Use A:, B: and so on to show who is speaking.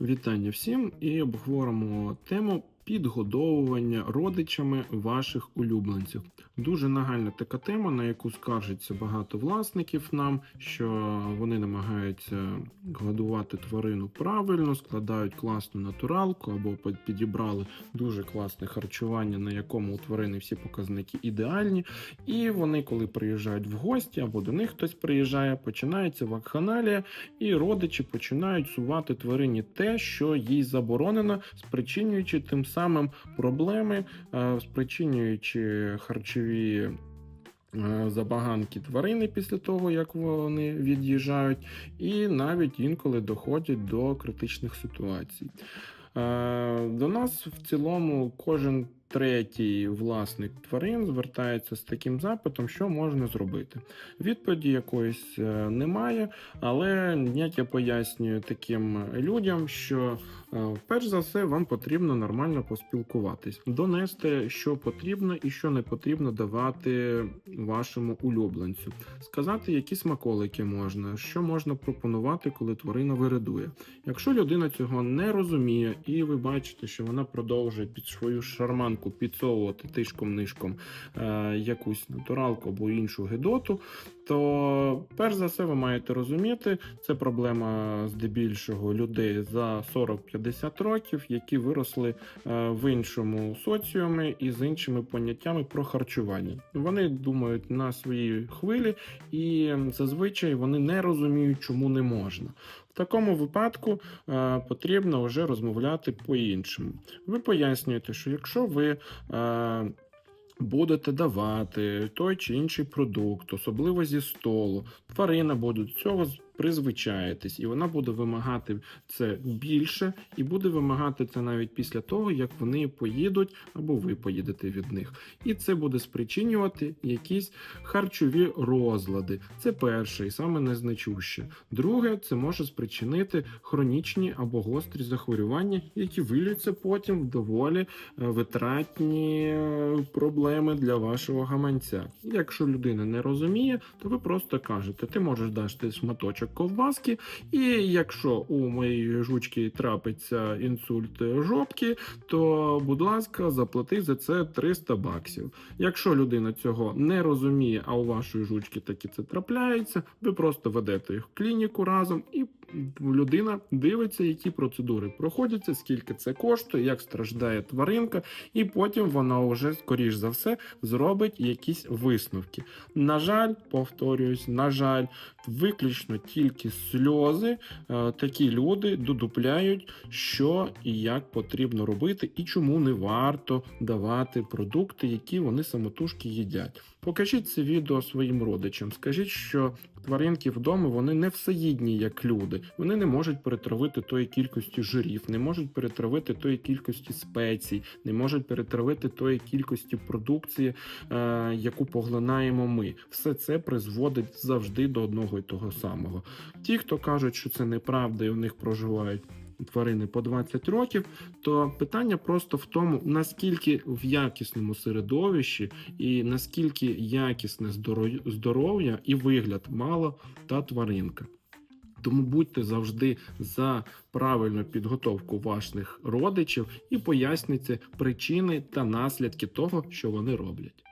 A: Вітання всім і обговоримо тему підгодовування родичами ваших улюбленців. Дуже нагальна така тема, на яку скаржиться багато власників нам, що вони намагаються годувати тварину правильно, складають класну натуралку або підібрали дуже класне харчування, на якому у тварини всі показники ідеальні. І вони, коли приїжджають в гості або до них хтось приїжджає, починається вакханалія, і родичі починають сувати тварині те, що їй заборонено, спричинюючи тим самим проблеми, е, спричинюючи харчові. е, Забаганки тварини після того, як вони від'їжджають, і навіть інколи доходять до критичних ситуацій. Е, До нас в цілому кожен третій власник тварин звертається з таким запитом, що можна зробити. Відповіді якоїсь немає, але як я пояснюю таким людям, що перш за все вам потрібно нормально поспілкуватись, донести, що потрібно і що не потрібно давати вашому улюбленцю, сказати, які смаколики можна, що можна пропонувати, коли тварина виридує. Якщо людина цього не розуміє, і ви бачите, що вона продовжує під свою шарманку підсовувати тишком-нишком е, якусь натуралку або іншу гидоту, то перш за все ви маєте розуміти, це проблема здебільшого людей за 40-50 років, які виросли е, в іншому соціумі і з іншими поняттями про харчування. Вони думають на своїй хвилі, і зазвичай вони не розуміють, чому не можна. В такому випадку е, потрібно вже розмовляти по-іншому. Ви пояснюєте, що якщо ви е, будете давати той чи інший продукт, особливо зі столу, тварина буде до цього призвичаїтись, і вона буде вимагати це більше, і буде вимагати це навіть після того, як вони поїдуть або ви поїдете від них. І це буде спричинювати якісь харчові розлади. Це перше і саме незначуще. Друге, це може спричинити хронічні або гострі захворювання, які вилюються потім в доволі е, витратні е, проблеми для вашого гаманця. Якщо людина не розуміє, то ви просто кажете: ти можеш дати шматочок ковбаски, і якщо у моєї жучки трапиться інсульт жопки, то будь ласка, заплати за це 300 баксів. Якщо людина цього не розуміє, а у вашої жучки таки це трапляється, ви просто ведете їх в клініку разом і людина дивиться, які процедури проходяться, скільки це коштує, як страждає тваринка, і потім вона вже, скоріш за все, зробить якісь висновки. На жаль, повторююсь, на жаль, виключно тільки сльози е, такі люди додупляють, що і як потрібно робити, і чому не варто давати продукти, які вони самотужки їдять. Покажіть це відео своїм родичам. Скажіть, що тваринки вдома вони не всеїдні, як люди. Вони не можуть перетравити тої кількості жирів, не можуть перетравити тої кількості спецій, не можуть перетравити тої кількості продукції, е, яку поглинаємо ми. Все це призводить завжди до одного і того самого. Ті, хто кажуть, що це неправда, і у них проживають. Тварини по 20 років, то питання просто в тому, наскільки в якісному середовищі і наскільки якісне здоров'я- і вигляд мала та тваринка. Тому будьте завжди за правильну підготовку ваших родичів і пояснюйте причини та наслідки того, що вони роблять.